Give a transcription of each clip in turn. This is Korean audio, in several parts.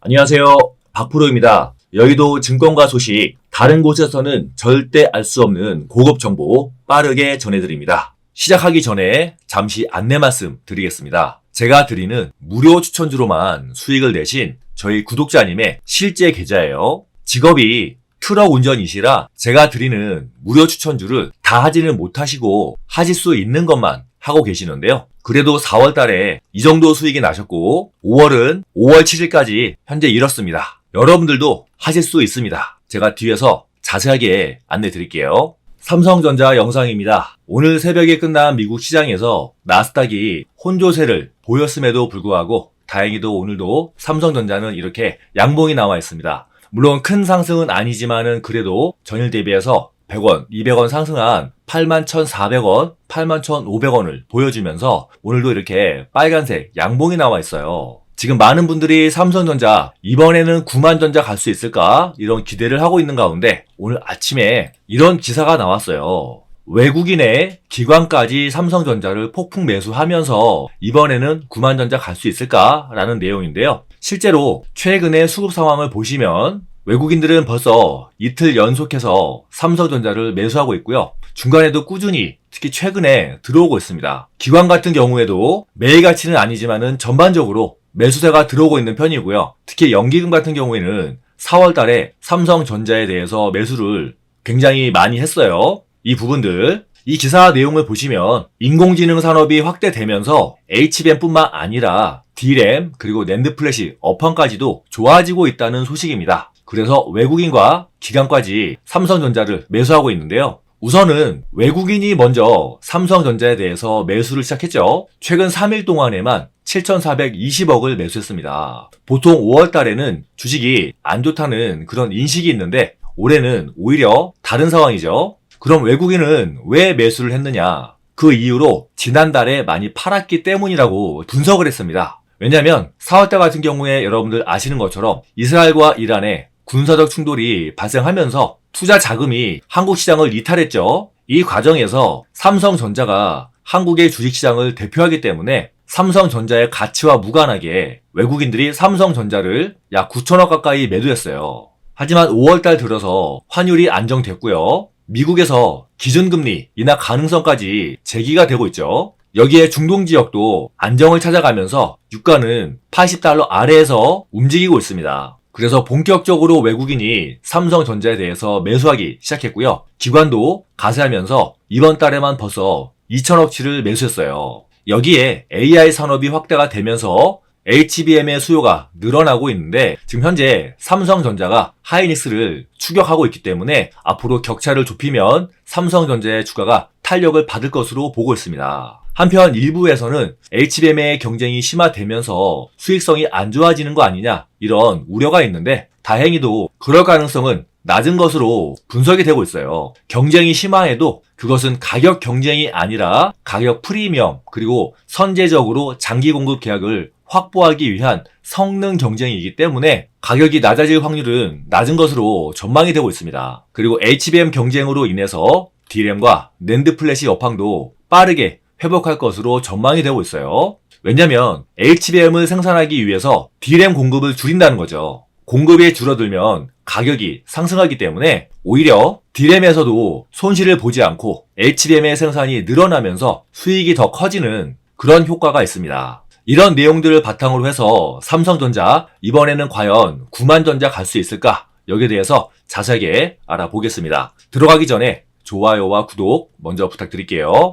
안녕하세요. 박프로입니다. 여의도 증권가 소식, 다른 곳에서는 절대 알 수 없는 고급 정보 빠르게 전해드립니다. 시작하기 전에 잠시 안내 말씀 드리겠습니다. 제가 드리는 무료 추천주로만 수익을 내신 저희 구독자님의 실제 계좌예요. 직업이 트럭 운전이시라 제가 드리는 무료 추천주를 다 하지는 못하시고 하실 수 있는 것만 하고 계시는데요. 그래도 4월 달에 이 정도 수익이 나셨고 5월은 5월 7일까지 현재 이렇습니다. 여러분들도 하실 수 있습니다. 제가 뒤에서 자세하게 안내 드릴게요. 삼성전자 영상입니다. 오늘 새벽에 끝난 미국 시장에서 나스닥이 혼조세를 보였음에도 불구하고 다행히도 오늘도 삼성전자는 이렇게 양봉이 나와 있습니다. 물론 큰 상승은 아니지만은 그래도 전일 대비해서 100원, 200원 상승한 81,400원, 81,500원을 보여주면서 오늘도 이렇게 빨간색 양봉이 나와 있어요. 지금 많은 분들이 삼성전자 이번에는 9만 전자 갈 수 있을까 이런 기대를 하고 있는 가운데 오늘 아침에 이런 기사가 나왔어요. 외국인의 기관까지 삼성전자를 폭풍 매수하면서 이번에는 9만 전자 갈 수 있을까라는 내용인데요. 실제로 최근의 수급 상황을 보시면 외국인들은 벌써 이틀 연속해서 삼성전자를 매수하고 있고요. 중간에도 꾸준히 특히 최근에 들어오고 있습니다. 기관 같은 경우에도 매일같이는 아니지만은 전반적으로 매수세가 들어오고 있는 편이고요. 특히 연기금 같은 경우에는 4월 달에 삼성전자에 대해서 매수를 굉장히 많이 했어요. 이 부분들 이 기사 내용을 보시면 인공지능 산업이 확대되면서 HBM뿐만 아니라 D램 그리고 낸드 플래시 업황까지도 좋아지고 있다는 소식입니다. 그래서 외국인과 기관까지 삼성전자를 매수하고 있는데요. 우선은 외국인이 먼저 삼성전자에 대해서 매수를 시작했죠. 최근 3일 동안에만 7,420억을 매수했습니다. 보통 5월 달에는 주식이 안 좋다는 그런 인식이 있는데 올해는 오히려 다른 상황이죠. 그럼 외국인은 왜 매수를 했느냐? 그 이유로 지난달에 많이 팔았기 때문이라고 분석을 했습니다. 왜냐하면 4월달 같은 경우에 여러분들 아시는 것처럼 이스라엘과 이란의 군사적 충돌이 발생하면서 투자 자금이 한국 시장을 이탈했죠. 이 과정에서 삼성전자가 한국의 주식시장을 대표하기 때문에 삼성전자의 가치와 무관하게 외국인들이 삼성전자를 약 9천억 가까이 매도했어요. 하지만 5월달 들어서 환율이 안정됐고요. 미국에서 기준금리 인하 가능성까지 제기가 되고 있죠. 여기에 중동 지역도 안정을 찾아가면서 유가는 80달러 아래에서 움직이고 있습니다. 그래서 본격적으로 외국인이 삼성전자에 대해서 매수하기 시작했고요. 기관도 가세하면서 이번 달에만 벌써 2천억치를 매수했어요. 여기에 AI 산업이 확대가 되면서 HBM의 수요가 늘어나고 있는데 지금 현재 삼성전자가 하이닉스를 추격하고 있기 때문에 앞으로 격차를 좁히면 삼성전자의 주가가 탄력을 받을 것으로 보고 있습니다. 한편 일부에서는 HBM의 경쟁이 심화되면서 수익성이 안 좋아지는 거 아니냐 이런 우려가 있는데 다행히도 그럴 가능성은 낮은 것으로 분석이 되고 있어요. 경쟁이 심화해도 그것은 가격 경쟁이 아니라 가격 프리미엄 그리고 선제적으로 장기 공급 계약을 확보하기 위한 성능 경쟁이기 때문에 가격이 낮아질 확률은 낮은 것으로 전망이 되고 있습니다. 그리고 HBM 경쟁으로 인해서 D램과 낸드 플래시 여팡도 빠르게 회복할 것으로 전망이 되고 있어요. 왜냐면 HBM을 생산하기 위해서 D램 공급을 줄인다는 거죠. 공급이 줄어들면 가격이 상승하기 때문에 오히려 D램에서도 손실을 보지 않고 HBM의 생산이 늘어나면서 수익이 더 커지는 그런 효과가 있습니다. 이런 내용들을 바탕으로 해서 삼성전자 이번에는 과연 9만 전자 갈 수 있을까? 여기에 대해서 자세하게 알아보겠습니다. 들어가기 전에 좋아요와 구독 먼저 부탁드릴게요.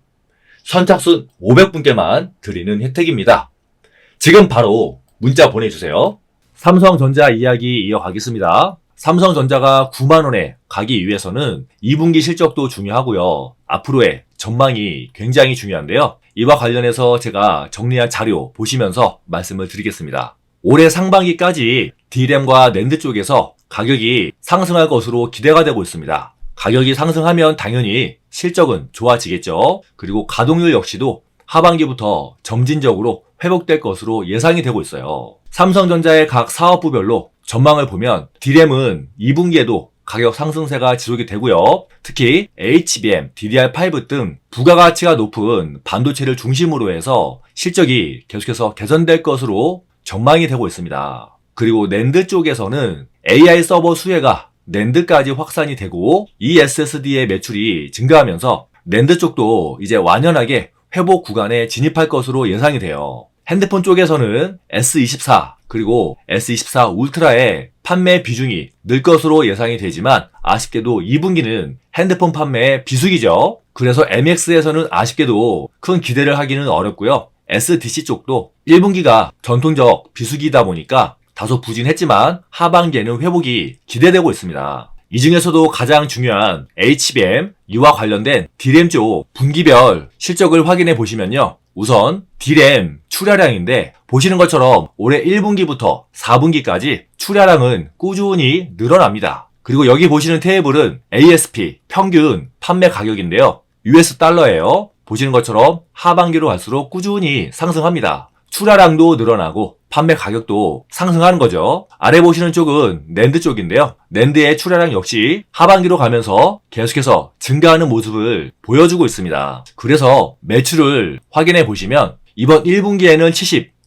선착순 500분께만 드리는 혜택입니다. 지금 바로 문자 보내주세요. 삼성전자 이야기 이어가겠습니다. 삼성전자가 9만원에 가기 위해서는 2분기 실적도 중요하고요. 앞으로의 전망이 굉장히 중요한데요. 이와 관련해서 제가 정리한 자료 보시면서 말씀을 드리겠습니다. 올해 상반기까지 D램과 낸드 쪽에서 가격이 상승할 것으로 기대가 되고 있습니다. 가격이 상승하면 당연히 실적은 좋아지겠죠. 그리고 가동률 역시도 하반기부터 점진적으로 회복될 것으로 예상이 되고 있어요. 삼성전자의 각 사업부별로 전망을 보면 D램은 2분기에도 가격 상승세가 지속이 되고요. 특히 HBM, DDR5 등 부가가치가 높은 반도체를 중심으로 해서 실적이 계속해서 개선될 것으로 전망이 되고 있습니다. 그리고 낸드 쪽에서는 AI 서버 수혜가 낸드까지 확산이 되고 이 SSD의 매출이 증가하면서 낸드 쪽도 이제 완연하게 회복 구간에 진입할 것으로 예상이 돼요. 핸드폰 쪽에서는 S24 그리고 S24 울트라의 판매 비중이 늘 것으로 예상이 되지만 아쉽게도 2분기는 핸드폰 판매의 비수기죠. 그래서 MX에서는 아쉽게도 큰 기대를 하기는 어렵고요. SDC 쪽도 1분기가 전통적 비수기다 보니까 다소 부진했지만 하반기에는 회복이 기대되고 있습니다. 이 중에서도 가장 중요한 HBM, 이와 관련된 D램 쪽 분기별 실적을 확인해 보시면요. 우선 D램 출하량인데 보시는 것처럼 올해 1분기부터 4분기까지 출하량은 꾸준히 늘어납니다. 그리고 여기 보시는 테이블은 ASP 평균 판매 가격인데요. US 달러예요. 보시는 것처럼 하반기로 갈수록 꾸준히 상승합니다. 출하량도 늘어나고 판매 가격도 상승하는 거죠. 아래 보시는 쪽은 낸드 쪽인데요. 낸드의 출하량 역시 하반기로 가면서 계속해서 증가하는 모습을 보여주고 있습니다. 그래서 매출을 확인해 보시면 이번 1분기에는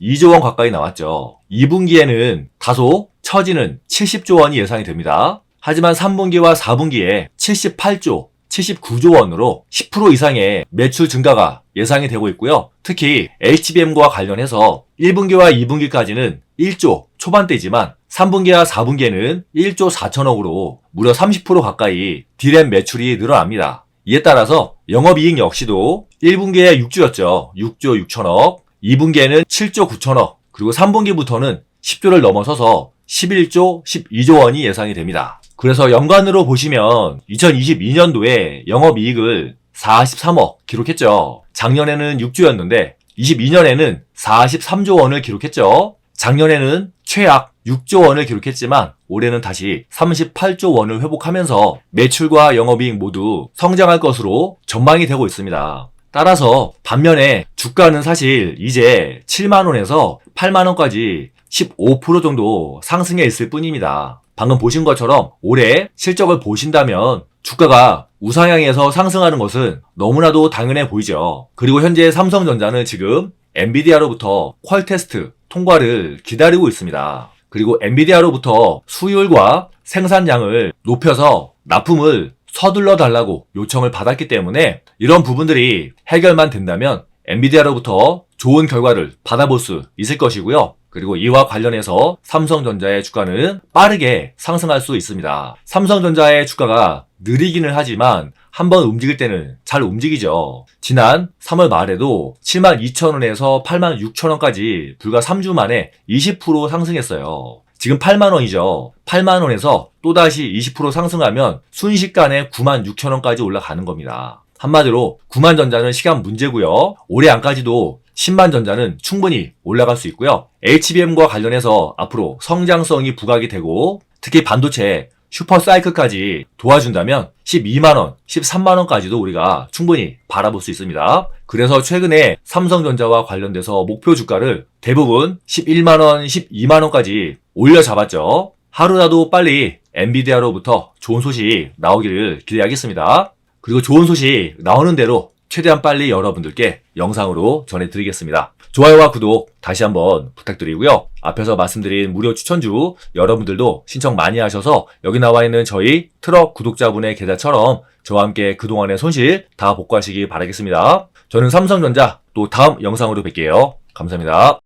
72조 원 가까이 나왔죠. 2분기에는 다소 처지는 70조 원이 예상이 됩니다. 하지만 3분기와 4분기에 78조 79조 원으로 10% 이상의 매출 증가가 예상이 되고 있고요. 특히 HBM과 관련해서 1분기와 2분기까지는 1조 초반대지만 3분기와 4분기에는 1조 4천억으로 무려 30% 가까이 D램 매출이 늘어납니다. 이에 따라서 영업이익 역시도 1분기에 6조였죠. 6조 6천억, 2분기에는 7조 9천억, 그리고 3분기부터는 10조를 넘어서서 11조 12조 원이 예상이 됩니다. 그래서 연간으로 보시면 2022년도에 영업이익을 43억 기록했죠. 작년에는 6조였는데 22년에는 43조 원을 기록했죠. 작년에는 최악 6조 원을 기록했지만 올해는 다시 38조 원을 회복하면서 매출과 영업이익 모두 성장할 것으로 전망이 되고 있습니다. 따라서 반면에 주가는 사실 이제 7만원에서 8만원까지 15% 정도 상승해 있을 뿐입니다. 방금 보신 것처럼 올해 실적을 보신다면 주가가 우상향에서 상승하는 것은 너무나도 당연해 보이죠. 그리고 현재 삼성전자는 지금 엔비디아로부터 퀄 테스트 통과를 기다리고 있습니다. 그리고 엔비디아로부터 수율과 생산량을 높여서 납품을 서둘러 달라고 요청을 받았기 때문에 이런 부분들이 해결만 된다면 엔비디아로부터 좋은 결과를 받아볼 수 있을 것이고요. 그리고 이와 관련해서 삼성전자의 주가는 빠르게 상승할 수 있습니다. 삼성전자의 주가가 느리기는 하지만 한번 움직일 때는 잘 움직이죠. 지난 3월 말에도 72,000원에서 86,000원까지 불과 3주 만에 20% 상승했어요. 지금 8만원이죠. 8만원에서 또다시 20% 상승하면 순식간에 96,000원까지 올라가는 겁니다. 한마디로 9만 전자는 시간 문제고요. 올해 안까지도 10만 전자는 충분히 올라갈 수 있고요. HBM과 관련해서 앞으로 성장성이 부각이 되고 특히 반도체 슈퍼 사이클까지 도와준다면 12만원, 13만원까지도 우리가 충분히 바라볼 수 있습니다. 그래서 최근에 삼성전자와 관련돼서 목표 주가를 대부분 11만원, 12만원까지 올려 잡았죠. 하루라도 빨리 엔비디아로부터 좋은 소식 나오기를 기대하겠습니다. 그리고 좋은 소식 나오는 대로 최대한 빨리 여러분들께 영상으로 전해드리겠습니다. 좋아요와 구독 다시 한번 부탁드리고요. 앞에서 말씀드린 무료 추천주 여러분들도 신청 많이 하셔서 여기 나와 있는 저희 트럭 구독자분의 계좌처럼 저와 함께 그동안의 손실 다 복구하시기 바라겠습니다. 저는 삼성전자 또 다음 영상으로 뵐게요. 감사합니다.